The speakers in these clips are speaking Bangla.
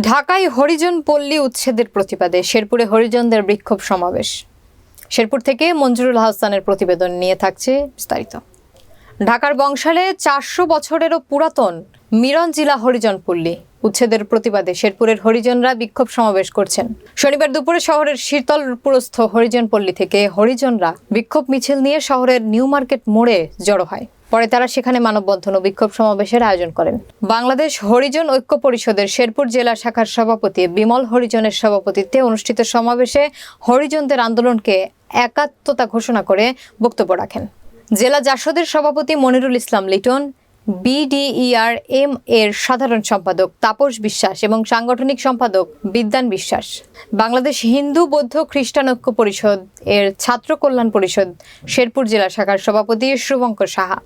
ঢাকায় হরিজন পল্লী উচ্ছেদের প্রতিবাদে শেরপুরে হরিজনদের বিক্ষোভ সমাবেশ। শেরপুর থেকে মঞ্জুরুল হাসানের প্রতিবেদন নিয়ে থাকছে বিস্তারিত। ঢাকার বংশালে চারশো বছরেরও পুরাতন মিরন জেলা হরিজন পল্লী। উচ্ছেদের প্রতিবাদে শেরপুরের হরিজনরা বিক্ষোভ সমাবেশ করছেন। শনিবার দুপুরে শহরের শীতলপুরস্থ হরিজন পল্লী থেকে হরিজনরা বিক্ষোভ মিছিল নিয়ে শহরের নিউ মার্কেট মোড়ে জড়ো হয়। পরে তারা সেখানে মানববন্ধন ও বিক্ষোভ সমাবেশের আয়োজন করেন। বাংলাদেশ হরিজন ঐক্য পরিষদের শেরপুর জেলা শাখার সভাপতি বিমল হরিজনের সভাপতিত্বে অনুষ্ঠিত সমাবেশে হরিজনদের আন্দোলনকে একাত্মতা ঘোষণা করে বক্তব্য রাখেন। জেলা জাসদের সভাপতি মনিরুল ইসলাম লিটন বিডিইআর এম এর সাধারণ সম্পাদক তাপস বিশ্বাস এবং সাংগঠনিক সম্পাদক বিদ্যান বিশ্বাস। বাংলাদেশ হিন্দু বৌদ্ধ খ্রিস্টান ঐক্য পরিষদ এর ছাত্র কল্যাণ পরিষদ শেরপুর জেলা শাখার সভাপতি শুভঙ্কর সাহা।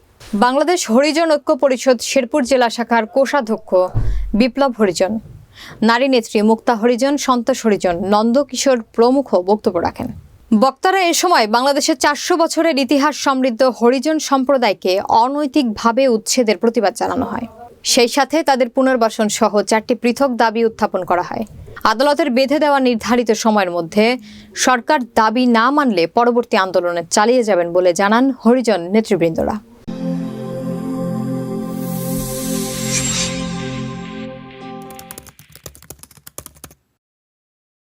বাংলাদেশ হরিজন ঐক্য পরিষদ শেরপুর জেলা শাখার কোষাধ্যক্ষ বিপ্লব হরিজন। নারী নেত্রী মুক্তা হরিজন, সন্তোষ হরিজন নন্দকিশোর প্রমুখ বক্তব্য রাখেন। বক্তারা এ সময় বাংলাদেশের চারশো বছরের ইতিহাস সমৃদ্ধ হরিজন সম্প্রদায়কে অনৈতিকভাবে উচ্ছেদের প্রতিবাদ জানানো হয়। সেই সাথে তাদের পুনর্বাসন সহ চারটি পৃথক দাবি উত্থাপন করা হয়। আদালতের বেঁধে দেওয়া নির্ধারিত সময়ের মধ্যে সরকার দাবি না মানলে পরবর্তী আন্দোলনে চালিয়ে যাবেন বলে জানান হরিজন নেতৃবৃন্দরা।